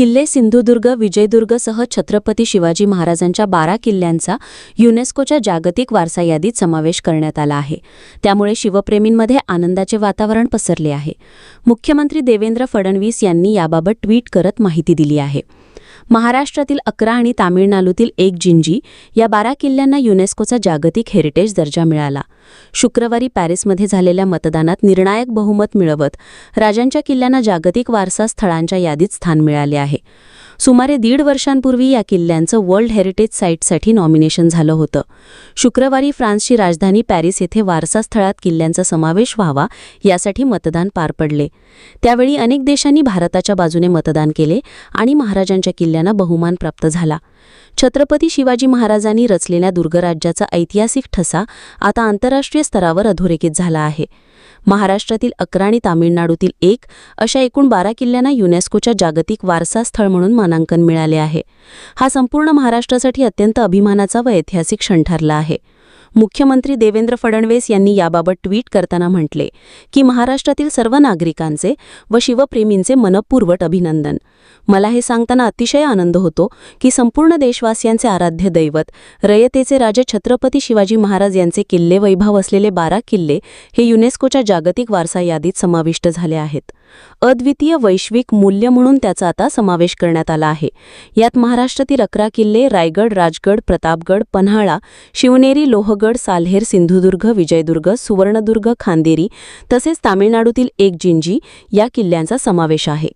किल्ले सिंधुदुर्ग विजयदुर्गसह छत्रपती शिवाजी महाराजांच्या बारा किल्ल्यांचा युनेस्कोच्या जागतिक वारसा यादीत समावेश करण्यात आला आहे. त्यामुळे शिवप्रेमींमध्ये आनंदाचे वातावरण पसरले आहे. मुख्यमंत्री देवेंद्र फडणवीस यांनी याबाबत ट्विट करत माहिती दिली आहे. महाराष्ट्रातील अकरा आणि तामिळनाडूतील एक जिंजी या बारा किल्ल्यांना युनेस्कोचा जागतिक हेरिटेज दर्जा मिळाला. शुक्रवारी पॅरिसमध्ये झालेल्या मतदानात निर्णायक बहुमत मिळवत राजांच्या किल्ल्यांना जागतिक वारसा स्थळांच्या यादीत स्थान मिळाले आहे. सुमारे दीड वर्षांपूर्वी या किल्ल्यांचं वर्ल्ड हेरिटेज साईटसाठी नॉमिनेशन झालं होतं. शुक्रवारी फ्रान्सची राजधानी पॅरिस येथे वारसा स्थळात किल्ल्यांचा समावेश व्हावा यासाठी मतदान पार पडले. त्यावेळी अनेक देशांनी भारताच्या बाजूने मतदान केले आणि महाराजांच्या किल्ल्यांना बहुमान प्राप्त झाला. छत्रपती शिवाजी महाराजांनी रचलेल्या दुर्गराज्याचा ऐतिहासिक ठसा आता आंतरराष्ट्रीय स्तरावर अधोरेखित झाला आहे. महाराष्ट्रातील अकरा आणि तामिळनाडूतील एक अशा एकूण बारा किल्ल्यांना युनेस्कोच्या जागतिक वारसा स्थळ म्हणून मानांकन मिळाले आहे. हा संपूर्ण महाराष्ट्रासाठी अत्यंत अभिमानाचा व ऐतिहासिक क्षण ठरला आहे. मुख्यमंत्री देवेंद्र फडणवीस यांनी याबाबत ट्विट करताना म्हटले की महाराष्ट्रातील सर्व नागरिकांचे व शिवप्रेमींचे मनपूर्वट अभिनंदन. मला हे सांगताना अतिशय आनंद होतो की संपूर्ण देशवासियांचे आराध्य दैवत रयतेचे राजे छत्रपती शिवाजी महाराज यांचे किल्ले वैभव असलेले बारा किल्ले हे युनेस्कोच्या जागतिक वारसा यादीत समाविष्ट झाले आहेत. अद्वितीय वैश्विक मूल्य म्हणून त्याचा आता समावेश करण्यात आला आहे. यात महाराष्ट्रातील अकरा किल्ले रायगड राजगड प्रतापगड पन्हाळा शिवनेरी लोहगड साल्हेर सिंधुदुर्ग विजयदुर्ग सुवर्णदुर्ग खांदेरी तसेच तामिळनाडूतील एक जिंजी या किल्ल्यांचा समावेश आहे.